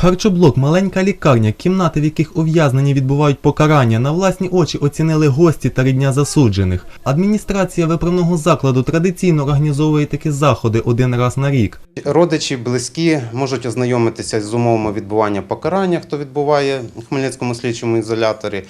Харчоблок, маленька лікарня, кімнати, в яких ув'язнені відбувають покарання, на власні очі оцінили гості та рідня засуджених. Адміністрація виправного закладу традиційно організовує такі заходи один раз на рік. Родичі, близькі можуть ознайомитися з умовами відбування покарання, хто відбуває в Хмельницькому слідчому ізоляторі,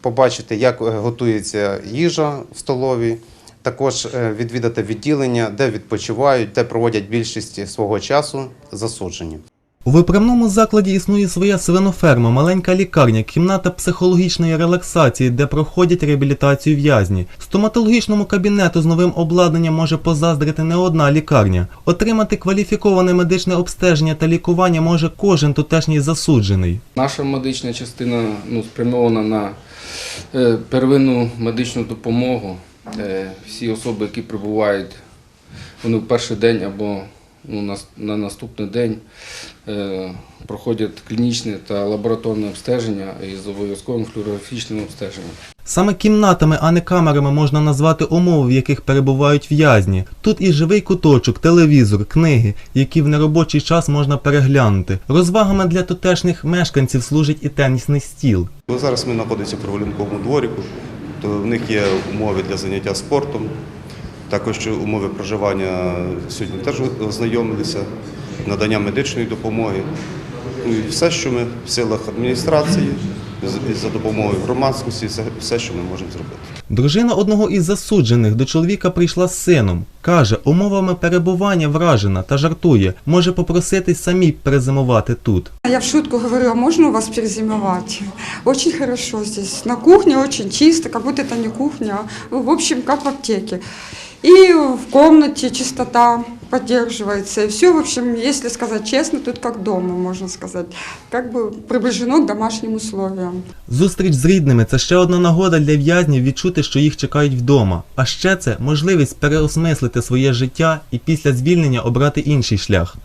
побачити, як е, готується їжа в столовій, також е, відвідати відділення, де відпочивають, де проводять більшість свого часу засуджені. У виправному закладі існує своя свиноферма, маленька лікарня, кімната психологічної релаксації, де проходять реабілітацію в'язні. Стоматологічному кабінету з новим обладнанням може позаздрити не одна лікарня. Отримати кваліфіковане медичне обстеження та лікування може кожен тутешній засуджений. Наша медична частина ну, спрямована на е, первинну медичну допомогу. Е, всі особи, які прибувають, вони в перший день або ну, на, на наступний день е, проходять клінічне та лабораторне обстеження із обов'язковим флюорографічним обстеженням. Саме кімнатами, а не камерами можна назвати умови, в яких перебувають в'язні. Тут і живий куточок, телевізор, книги, які в неробочий час можна переглянути. Розвагами для тутешніх мешканців служить і тенісний стіл. Ну, Зараз ми знаходимося в прогулянковому дворику, то в них є умови для заняття спортом, також умови проживання сьогодні теж ознайомилися, надання медичної допомоги. Ну і все, що ми в силах адміністрації, за допомогою громадськості, все- все, що ми можемо зробити. Дружина одного із засуджених до чоловіка прийшла з сином. Каже, умовами перебування вражена та жартує, може попроситись самі перезимувати тут. Я в шутку говорю, а можно у вас перезимовать? Очень хорошо здесь. На кухне очень чисто, как будто это не кухня, а, в общем, как в аптеке. И в комнате чистота поддерживается. И все, в общем, если сказать честно, тут как дома, можно сказать. Как бы приближено к домашним условиям. Зустріч з рідними це ще одна нагода для в'язнів відчути, що їх чекають вдома. А ще це можливість переосмислити своє життя і після звільнення обрати інший шлях.